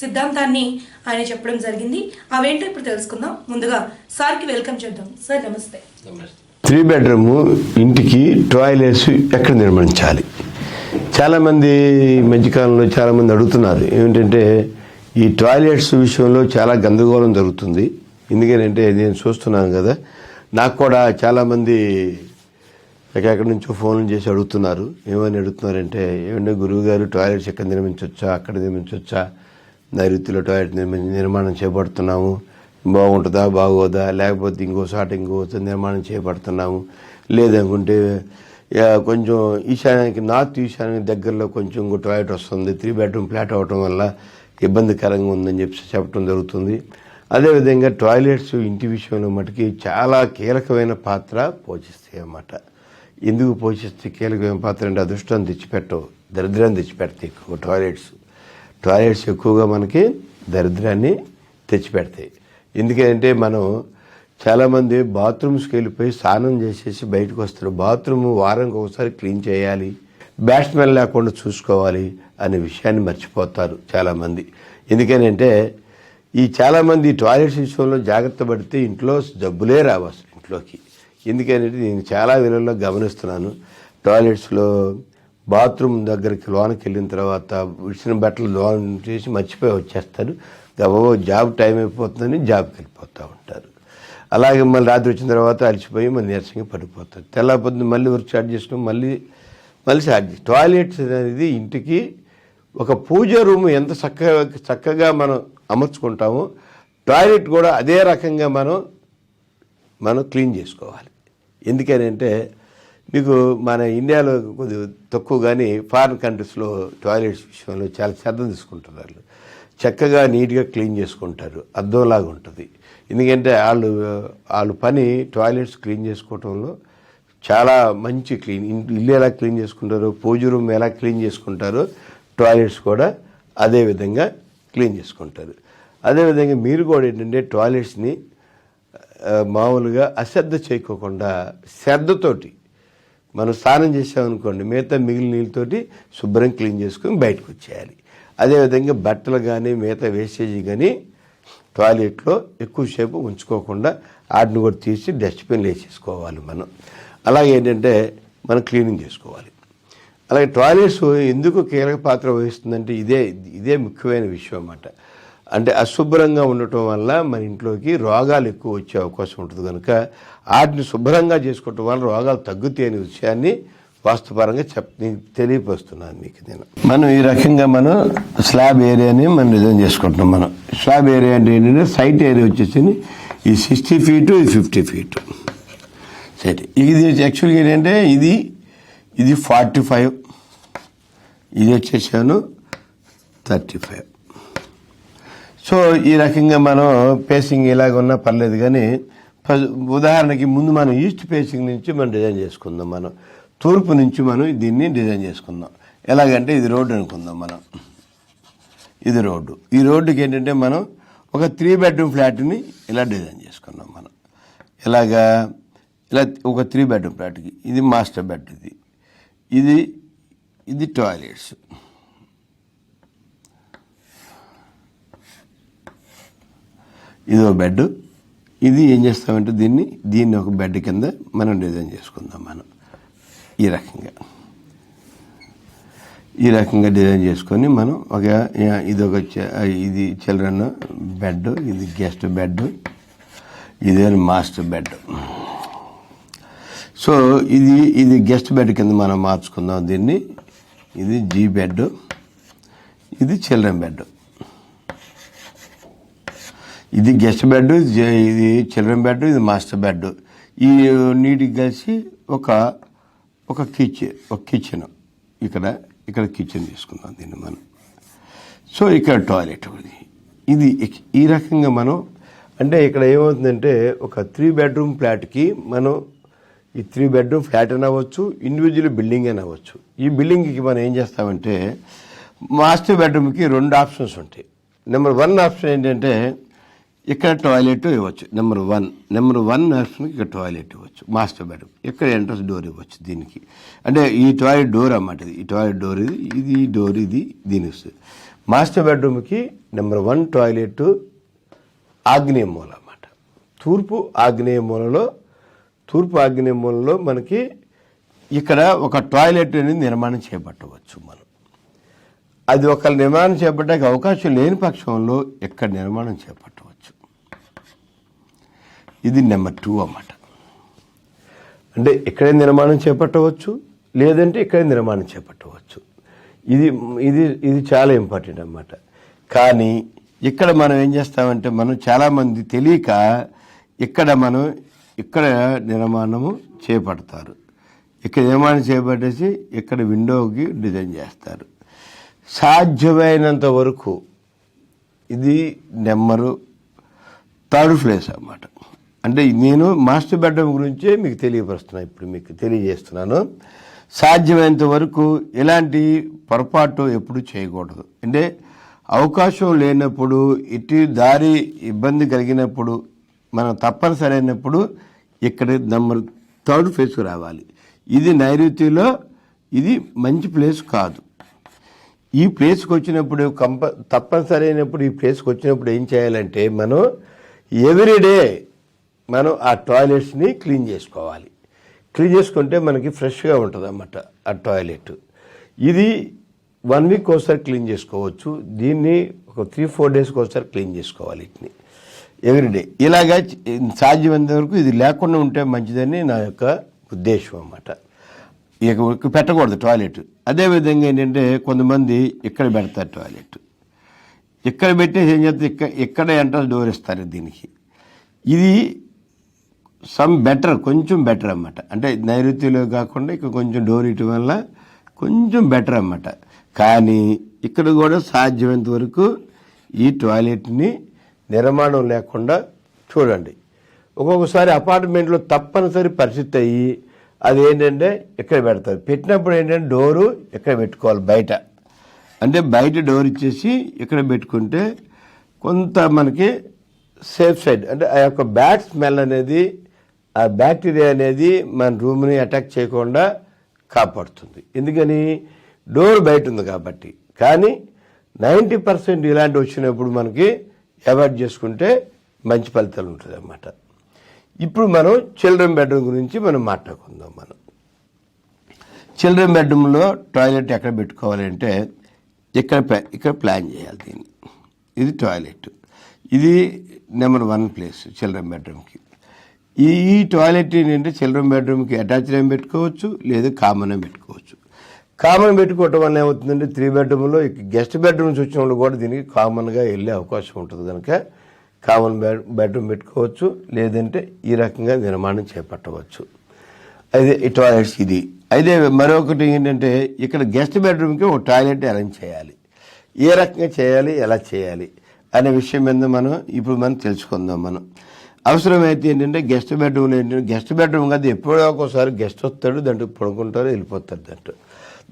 సిద్ధాంతాన్ని ఆయన చెప్పడం జరిగింది. అవేంటో ఇప్పుడు తెలుసుకుందాం. ముందుగా సార్కి వెల్కమ్ చేద్దాం. సార్ నమస్తే. త్రీ బెడ్రూమ్ ఇంటికి టాయిలెట్స్ ఎక్కడ నిర్మించాలి? చాలామంది మధ్యకాలంలో చాలామంది అడుగుతున్నారు ఏమిటంటే ఈ టాయిలెట్స్ విషయంలో చాలా గందరగోళం జరుగుతుంది. ఎందుకంటే నేను చూస్తున్నాను కదా నాకు కూడా చాలామంది ఎక్కడి నుంచో ఫోన్లు చేసి అడుగుతున్నారు. ఏమని అడుగుతున్నారంటే ఏమంటే గురువు గారు టాయిలెట్స్ ఎక్కడ నిర్మించవచ్చా అక్కడ నిర్మించవచ్చా నైరుతిలో టాయిలెట్ నిర్మాణం చేపడుతున్నాము. బాగుంటుందా? బాగోదా? లేకపోతే ఇంకో చోట ఇంకో నిర్మాణం చేపడుతున్నాము. లేదనుకుంటే కొంచెం ఈశాన్యానికి నార్త్ ఈశాన్యానికి దగ్గరలో కొంచెం ఇంకో టాయిలెట్ వస్తుంది. త్రీ బెడ్రూమ్ ఫ్లాట్ అవటం వల్ల ఇబ్బందికరంగా ఉందని చెప్పి చెప్పడం జరుగుతుంది. అదేవిధంగా టాయిలెట్స్ ఇంటి విషయంలో మటుకి చాలా కీలకమైన పాత్ర పోషిస్తాయి అన్నమాట. ఎందుకు పోషిస్తే కీలకమైన పాత్ర అంటే అదృష్టాన్ని తెచ్చిపెట్టవు దరిద్రాన్ని తెచ్చిపెడతాయి ఎక్కువ టాయిలెట్స్. టాయిలెట్స్ ఎక్కువగా మనకి దరిద్రాన్ని తెచ్చిపెడతాయి. ఎందుకంటే మనం చాలామంది బాత్రూమ్స్కి వెళ్ళిపోయి స్నానం చేసేసి బయటకు వస్తారు. బాత్రూమ్ వారానికి ఒకసారి క్లీన్ చేయాలి బ్యాట్స్మెన్ లేకుండా చూసుకోవాలి అనే విషయాన్ని మర్చిపోతారు చాలామంది. ఎందుకనంటే ఈ చాలామంది టాయిలెట్స్ విషయంలో జాగ్రత్త పడితే ఇంట్లో జబ్బులే రావు అసలు ఇంట్లోకి. ఎందుకంటే నేను చాలా విలువలో గమనిస్తున్నాను. టాయిలెట్స్లో బాత్రూమ్ దగ్గరికి లోనకి వెళ్ళిన తర్వాత విడిచిన బట్టలు లోన్ చేసి మర్చిపోయి వచ్చేస్తారు. గబగబా జాబ్ టైం అయిపోతుందని జాబ్కి వెళ్ళిపోతూ ఉంటారు. అలాగే మళ్ళీ రాత్రి వచ్చిన తర్వాత అలసిపోయి మళ్ళీ నీరసంగా పడిపోతారు. తెల్లపొద్దు మళ్ళీ వర్క్ స్టార్ట్ చేసినాం మళ్ళీ మళ్ళీ స్టార్ట్ చేసి టాయిలెట్స్ అనేది ఇంటికి ఒక పూజ రూమ్ ఎంత చక్కగా చక్కగా మనం అమర్చుకుంటామో టాయిలెట్ కూడా అదే రకంగా మనం మనం క్లీన్ చేసుకోవాలి. ఎందుకని అంటే మీకు మన ఇండియాలో కొద్దిగా తక్కువ కానీ ఫారిన్ కంట్రీస్లో టాయిలెట్స్ విషయంలో చాలా శ్రద్ధ తీసుకుంటున్నారు. చక్కగా నీట్గా క్లీన్ చేసుకుంటారు. అద్దంలాగా ఉంటుంది. ఎందుకంటే వాళ్ళు వాళ్ళు పని టాయిలెట్స్ క్లీన్ చేసుకోవటంలో చాలా మంచి క్లీన్ ఇల్లు ఎలా క్లీన్ చేసుకుంటారో పూజ రూమ్ ఎలా క్లీన్ చేసుకుంటారో టాయిలెట్స్ కూడా అదే విధంగా క్లీన్ చేసుకుంటారు. అదేవిధంగా మీరు కూడా ఏంటంటే టాయిలెట్స్ని మామూలుగా అశ్రద్ధ చేయకోకుండా శ్రద్ధతోటి మనం స్నానం చేసామనుకోండి మిగతా మిగిలిన నీళ్ళతోటి శుభ్రం క్లీన్ చేసుకొని బయటకు వచ్చేయాలి. అదేవిధంగా బట్టలు కానీ మిగతా వేస్టేజ్ కానీ టాయిలెట్లో ఎక్కువసేపు ఉంచుకోకుండా వాటిని కూడా తీసి డస్ట్బిన్లు వేసేసుకోవాలి మనం. అలాగే ఏంటంటే మనం క్లీనింగ్ చేసుకోవాలి. అలాగే టాయిలెట్స్ ఎందుకు కీలక పాత్ర వహిస్తుందంటే ఇదే ఇదే ముఖ్యమైన విషయం అన్నమాట. అంటే అశుభ్రంగా ఉండటం వల్ల మన ఇంట్లోకి రోగాలు ఎక్కువ వచ్చే అవకాశం ఉంటుంది కనుక వాటిని శుభ్రంగా చేసుకోవటం వల్ల రోగాలు తగ్గుతాయి అనే విషయాన్ని వాస్తుపరంగా చెప్ తెలియపరుస్తున్నాను మీకు నేను. మనం ఈ రకంగా మనం స్లాబ్ ఏరియాని మనం డిజైన్ చేసుకుంటున్నాం మనం. స్లాబ్ ఏరియా అంటే ఏంటంటే సైట్ ఏరియా వచ్చేసి ఈ సిక్స్టీ ఫీటు ఇది ఫిఫ్టీ ఫీటు. సరే ఇది యాక్చువల్గా ఏంటంటే ఇది ఇది ఫార్టీ ఫైవ్. ఇది వచ్చేసాను థర్టీ ఫైవ్. సో ఈ రకంగా మనం పేసింగ్ ఇలాగ ఉన్నా పర్లేదు కానీ ఉదాహరణకి ముందు మనం ఈస్ట్ పేసింగ్ నుంచి మనం డిజైన్ చేసుకుందాం మనం. తూర్పు నుంచి మనం దీన్ని డిజైన్ చేసుకుందాం. ఎలాగంటే ఇది రోడ్డు అనుకుందాం మనం. ఇది రోడ్డు. ఈ రోడ్డుకి ఏంటంటే మనం ఒక త్రీ బెడ్రూమ్ ఫ్లాట్ని ఇలా డిజైన్ చేసుకున్నాం మనం. ఇలాగా ఇలా ఒక త్రీ బెడ్రూమ్ ఫ్లాట్కి ఇది మాస్టర్ బెడ్ ఇది. ఇది ఇది టాయిలెట్స్ ఇది ఒక బెడ్ ఇది ఏం చేస్తామంటే దీన్ని దీన్ని ఒక బెడ్ కింద మనం డిజైన్ చేసుకుందాం మనం. ఈ రకంగా. ఈ రకంగా డిజైన్ చేసుకొని మనం ఒక ఇది ఒక ఇది చిల్డ్రన్ బెడ్ ఇది గెస్ట్ బెడ్ ఇది మాస్టర్ బెడ్ సో ఇది ఇది గెస్ట్ బెడ్ కింద మనం మార్చుకుందాం దీన్ని. ఇది జీ బెడ్ ఇది చిల్డ్రన్ బెడ్ ఇది గెస్ట్ బెడ్ ఇది- ఇది చిల్డ్రన్ బెడ్ ఇది మాస్టర్ బెడ్. ఈ నీటికి కలిసి ఒక ఒక కిచెన్ ఒక కిచెన్. ఇక్కడ ఇక్కడ కిచెన్ తీసుకుందాం దీన్ని మనం. సో ఇక్కడ టాయిలెట్ ఉంది. ఇది ఈ రకంగా మనం అంటే ఇక్కడ ఏమవుతుందంటే ఒక త్రీ బెడ్రూమ్ ఫ్లాట్కి మనం ఈ త్రీ బెడ్రూమ్ ఫ్లాట్ అని అవ్వచ్చు ఇండివిజువల్ బిల్డింగ్ అని అవ్వచ్చు. ఈ బిల్డింగ్కి మనం ఏం చేస్తామంటే మాస్టర్ బెడ్రూమ్కి రెండు ఆప్షన్స్ ఉంటాయి. నెంబర్ వన్ ఆప్షన్ ఏంటంటే ఇక్కడ టాయిలెట్ ఇవ్వచ్చు. నెంబర్ వన్ నెంబర్ వన్ నర్స్కి ఇక్కడ టాయిలెట్ ఇవ్వచ్చు. మాస్టర్ బెడ్రూమ్ ఇక్కడ ఎంట్రన్స్ డోర్ ఇవ్వచ్చు దీనికి. అంటే ఈ టాయిలెట్ డోర్ అన్నమాట ఇది. ఈ టాయిలెట్ డోర్ ఇది ఇది ఈ డోర్ ఇది దీనికి వస్తుంది. మాస్టర్ బెడ్రూమ్కి నెంబర్ వన్ టాయిలెట్ ఆగ్నేయ మూల అన్నమాట. తూర్పు ఆగ్నేయ మూలలో తూర్పు ఆగ్నేయ మూలలో మనకి ఇక్కడ ఒక టాయిలెట్ అనేది నిర్మాణం చేపట్టవచ్చు మనం. అది ఒక నిర్మాణం చేపట్టడానికి అవకాశం లేని పక్షంలో ఇక్కడ నిర్మాణం చేపట్టవచ్చు. ఇది నెంబర్ టూ అన్నమాట. అంటే ఇక్కడే నిర్మాణం చేపట్టవచ్చు లేదంటే ఇక్కడే నిర్మాణం చేపట్టవచ్చు. ఇది ఇది ఇది చాలా ఇంపార్టెంట్ అన్నమాట. కానీ ఇక్కడ మనం ఏం చేస్తామంటే మనం చాలామంది తెలియక ఇక్కడ మనం ఇక్కడ నిర్మాణము చేపడతారు. ఇక్కడ నిర్మాణం చేపట్టేసి ఇక్కడ విండోకి డిజైన్ చేస్తారు. సాధ్యమైనంత వరకు ఇది నెంబరు థర్డ్ ప్లేస్ అన్నమాట. అంటే నేను మాస్టర్ బెడ్రూమ్ గురించే మీకు తెలియపరుస్తున్నాను ఇప్పుడు మీకు తెలియజేస్తున్నాను. సాధ్యమైనంత వరకు ఎలాంటి పొరపాటు ఎప్పుడు చేయకూడదు. అంటే అవకాశం లేనప్పుడు ఇటు దారి ఇబ్బంది కలిగినప్పుడు మనం తప్పనిసరి అయినప్పుడు ఇక్కడ నెంబర్ థర్డ్ ఫేస్కి రావాలి. ఇది నైరుతిలో ఇది మంచి ప్లేస్ కాదు. ఈ ప్లేస్కి వచ్చినప్పుడు కంప తప్పనిసరి అయినప్పుడు ఈ ప్లేస్కి వచ్చినప్పుడు ఏం చేయాలంటే మనం ఎవ్రీడే మనం ఆ టాయిలెట్స్ని క్లీన్ చేసుకోవాలి. క్లీన్ చేసుకుంటే మనకి ఫ్రెష్గా ఉంటుంది అన్నమాట ఆ టాయిలెట్. ఇది వన్ వీక్ ఒకసారి క్లీన్ చేసుకోవచ్చు. దీన్ని ఒక త్రీ ఫోర్ డేస్కి ఒకసారి క్లీన్ చేసుకోవాలి వీటిని. ఎవ్రీడే ఇలాగా సాధ్యమైనంత వరకు ఇది లేకుండా ఉంటే మంచిదని నా యొక్క ఉద్దేశం అన్నమాట. ఇక పెట్టకూడదు టాయిలెట్. అదేవిధంగా ఏంటంటే కొంతమంది ఇక్కడ పెడతారు టాయిలెట్. ఇక్కడ పెట్టేసి ఏం చేస్తారు? ఇక్కడ ఇక్కడ ఎంట్రన్స్ డోర్ ఇస్తారు దీనికి. ఇది సమ్ బెటర్ కొంచెం బెటర్ అన్నమాట. అంటే నైరుతిలో కాకుండా ఇక్కడ కొంచెం డోర్ వల్ల కొంచెం బెటర్ అన్నమాట. కానీ ఇక్కడ కూడా సాధ్యమైనంత వరకు ఈ టాయిలెట్ని నిర్మాణం లేకుండా చూడండి. ఒక్కొక్కసారి అపార్ట్మెంట్లో తప్పనిసరి పరిస్థితి అయ్యి అది ఏంటంటే ఇక్కడ పెడతారు? పెట్టినప్పుడు ఏంటంటే డోరు ఇక్కడ పెట్టుకోవాలి బయట? అంటే బయట డోర్ ఇచ్చేసి ఇక్కడ పెట్టుకుంటే కొంత మనకి సేఫ్ సైడ్ అంటే ఆ యొక్క బ్యాడ్ స్మెల్ అనేది ఆ బ్యాక్టీరియా అనేది మన రూమ్ని అటాక్ చేయకుండా కాపాడుతుంది. ఎందుకని? డోర్ బయట ఉంది కాబట్టి. కానీ నైంటీ పర్సెంట్ ఇలాంటి వచ్చినప్పుడు మనకి అవాయిడ్ చేసుకుంటే మంచి ఫలితాలు ఉంటుంది అన్నమాట ఇప్పుడు మనం చిల్డ్రన్ బెడ్రూమ్ గురించి మనం మాట్లాడుకుందాం మనం. చిల్డ్రన్ బెడ్రూమ్లో టాయిలెట్ ఎక్కడ పెట్టుకోవాలి అంటే ఇక్కడ ఇక్కడ ప్లాన్ చేయాలి దీన్ని. ఇది టాయిలెట్. ఇది నెంబర్ వన్ ప్లేస్ చిల్డ్రన్ బెడ్రూమ్కి. ఈ ఈ టాయిలెట్ ఏంటంటే చిల్డ్రన్ బెడ్రూమ్కి అటాచ్డ్ ఏం పెట్టుకోవచ్చు లేదు కామన్ పెట్టుకోవచ్చు. కామన్ పెట్టుకోవటం వల్ల ఏమవుతుందంటే త్రీ బెడ్రూమ్లో గెస్ట్ బెడ్రూమ్స్ వచ్చిన వాళ్ళు కూడా దీనికి కామన్గా వెళ్ళే అవకాశం ఉంటుంది కనుక కామన్ బెడ్ బెడ్రూమ్ పెట్టుకోవచ్చు లేదంటే ఈ రకంగా నిర్మాణం చేపట్టవచ్చు. అయితే ఈ టాయిలెట్స్ ఇది. అయితే మరొకటి ఏంటంటే ఇక్కడ గెస్ట్ బెడ్రూమ్కి ఒక టాయిలెట్ అరేంజ్ చేయాలి. ఏ రకంగా చేయాలి ఎలా చేయాలి అనే విషయం మీద మనం ఇప్పుడు మనం తెలుసుకుందాం మనం. అవసరమైతే ఏంటంటే గెస్ట్ బెడ్రూమ్లో ఏంటంటే గెస్ట్ బెడ్రూమ్ కాదు ఎప్పుడో ఒకసారి గెస్ట్ వస్తాడు దాంట్లో పడుకుంటారు వెళ్ళిపోతారు దాంట్లో.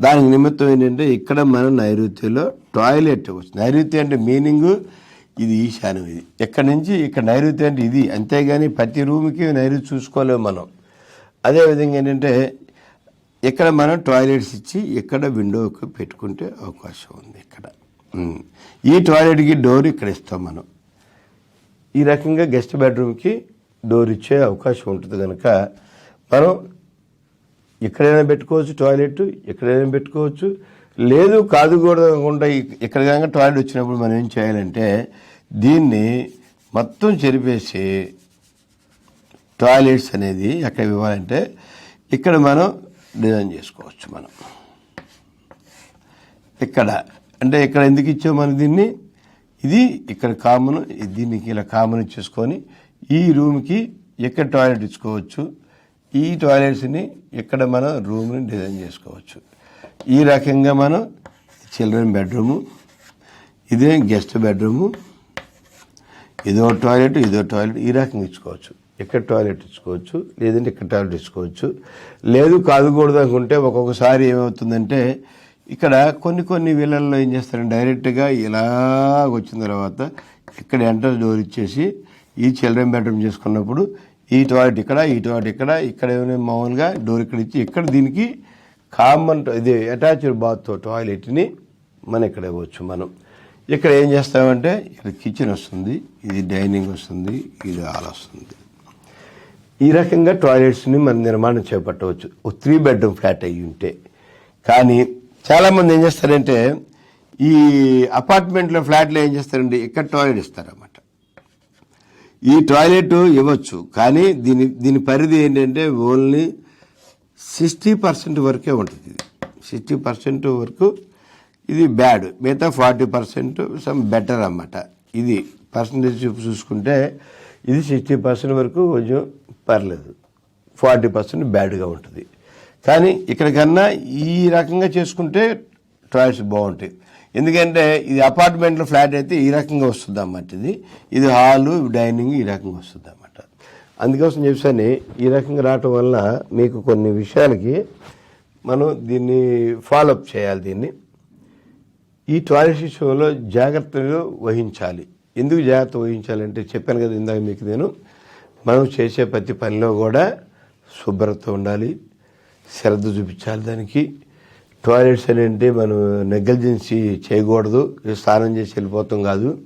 దానికి నిమిత్తం ఏంటంటే ఇక్కడ మనం నైరుతిలో టాయిలెట్ ఇవ్వచ్చు నైరుతి అంటే మీనింగ్ ఇది ఈశాన్యం ఇది. ఎక్కడి నుంచి? ఇక్కడ నైరుతి అంటే ఇది. అంతేగాని ప్రతి రూమ్కి నైరుతి చూసుకోలేము మనం. అదేవిధంగా ఏంటంటే ఇక్కడ మనం టాయిలెట్స్ ఇచ్చి ఇక్కడ విండోకి పెట్టుకుంటే అవకాశం ఉంది ఇక్కడ. ఈ టాయిలెట్కి డోర్ ఇక్కడ ఇస్తాం మనం. ఈ రకంగా గెస్ట్ బెడ్రూమ్కి డోర్ ఇచ్చే అవకాశం ఉంటుంది కనుక మనం ఎక్కడైనా పెట్టుకోవచ్చు టాయిలెట్ ఎక్కడైనా పెట్టుకోవచ్చు. లేదు కాదు కూడా కాకుండా ఇక్కడ కనుక టాయిలెట్ వచ్చినప్పుడు మనం ఏం చేయాలంటే దీన్ని మొత్తం చెరిపేసి టాయిలెట్స్ అనేది ఎక్కడ ఇవ్వాలంటే ఇక్కడ మనం డిజైన్ చేసుకోవచ్చు మనం. ఇక్కడ. అంటే ఇక్కడ ఎందుకు ఇచ్చాం మనం దీన్ని? ఇది ఇక్కడ కామన్ దీనికి ఇలా కామన్ ఇచ్చేసుకొని ఈ రూమ్కి ఎక్కడ టాయిలెట్ ఇచ్చుకోవచ్చు? ఈ టాయిలెట్స్ని ఇక్కడ మనం రూమ్ని డిజైన్ చేసుకోవచ్చు? ఈ రకంగా మనం చిల్డ్రన్ బెడ్రూము ఇదే గెస్ట్ బెడ్రూము ఇదో టాయిలెట్ ఇదో టాయిలెట్ ఈ రకంగా ఇచ్చుకోవచ్చు. ఇక్కడ టాయిలెట్ ఇచ్చుకోవచ్చు? లేదంటే ఇక్కడ టాయిలెట్ ఇచ్చుకోవచ్చు. లేదు కాదుకూడదు అనుకుంటే ఒక్కొక్కసారి ఏమవుతుందంటే ఇక్కడ కొన్ని కొన్ని వీళ్ళల్లో ఏం చేస్తారంటే డైరెక్ట్గా ఇలా వచ్చిన తర్వాత ఇక్కడ ఎంటర్ డోర్ ఇచ్చేసి ఈ చిల్డ్రన్ బెడ్రూమ్ చేసుకున్నప్పుడు ఈ టాయిలెట్ ఇక్కడ ఈ టాయిలెట్ ఇక్కడ ఇక్కడ ఏమైనా మామూలుగా డోర్ ఇక్కడ ఇచ్చి ఇక్కడ దీనికి కామన్ ఇది అటాచ్డ్ బాత్తో టాయిలెట్ని మనం ఇక్కడ ఇవ్వచ్చు మనం. ఇక్కడ ఏం చేస్తామంటే ఇక్కడ కిచెన్ వస్తుంది ఇది డైనింగ్ వస్తుంది ఇది హాల్ వస్తుంది. ఈ రకంగా టాయిలెట్స్ని మనం నిర్మాణం చేపట్టవచ్చు. త్రీ బెడ్రూమ్ ఫ్లాట్ అయ్యి ఉంటే కానీ చాలామంది ఏం చేస్తారంటే ఈ అపార్ట్మెంట్లో ఫ్లాట్లో ఏం చేస్తారండి ఇక్కడ టాయిలెట్ ఇస్తారన్నమాట. ఈ టాయిలెట్ ఇవ్వచ్చు కానీ దీని దీని పరిధి ఏంటంటే ఓన్లీ సిక్స్టీ పర్సెంట్ వరకే ఉంటుంది ఇది. సిక్స్టీ పర్సెంట్ వరకు ఇది బ్యాడ్ మిగతా ఫార్టీ పర్సెంట్ సమ్ బెటర్ అన్నమాట. ఇది పర్సంటేజ్ చూసుకుంటే ఇది సిక్స్టీ పర్సెంట్ వరకు కొంచెం పర్లేదు. ఫార్టీ పర్సెంట్ బ్యాడ్గా ఉంటుంది. కానీ ఇక్కడికన్నా ఈ రకంగా చేసుకుంటే టాయిలెట్స్ బాగుంటాయి. ఎందుకంటే ఇది అపార్ట్మెంట్లో ఫ్లాట్ అయితే ఈ రకంగా వస్తుంది అన్నమాట ఇది. ఇది హాలు డైనింగ్ ఈ రకంగా వస్తుంది అన్నమాట. అందుకోసం చెప్పాను ఈ రకంగా రావటం వల్ల మీకు కొన్ని విషయాలకి మనం దీన్ని ఫాలోఅప్ చేయాలి దీన్ని. ఈ టాయిలెట్ విషయంలో జాగ్రత్తలు వహించాలి. ఎందుకు జాగ్రత్త వహించాలంటే చెప్పాను కదా ఇందాక మీకు నేను. మనం చేసే ప్రతి పనిలో కూడా శుభ్రత ఉండాలి. శ్రద్ధ చూపించాలి దానికి. టాయిలెట్స్ అనేది మనం నెగ్లిజెన్సీ చేయకూడదు. స్నానం చేసి వెళ్ళిపోతాం కాదు.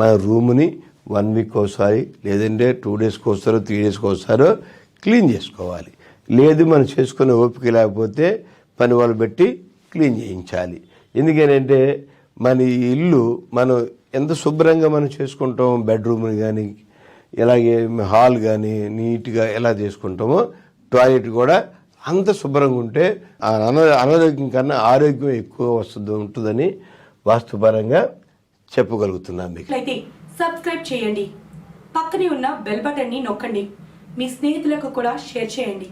మన రూమ్ని వన్ వీక్ ఒకసారి లేదంటే టూ డేస్కి వస్తారో త్రీ డేస్కి వస్తారో క్లీన్ చేసుకోవాలి. లేదు మనం చేసుకునే ఓపిక లేకపోతే పని వాళ్ళు పెట్టి క్లీన్ చేయించాలి. ఎందుకనంటే మన ఇల్లు మనం ఎంత శుభ్రంగా మనం చేసుకుంటాం బెడ్రూమ్ని కానీ ఇలాగే హాల్ కానీ నీట్గా ఎలా చేసుకుంటామో టాయిలెట్ కూడా అంత శుభ్రంగా ఉంటే ఆ అన అనారోగ్యం కన్నా ఆరోగ్యం ఎక్కువ వస్తుంది ఉంటుందని వాస్తుపరంగా చెప్పగలుగుతున్నాను మీకు. అయితే సబ్స్క్రైబ్ చేయండి. పక్కనే ఉన్న బెల్ బటన్ని నొక్కండి. మీ స్నేహితులకు కూడా షేర్ చేయండి.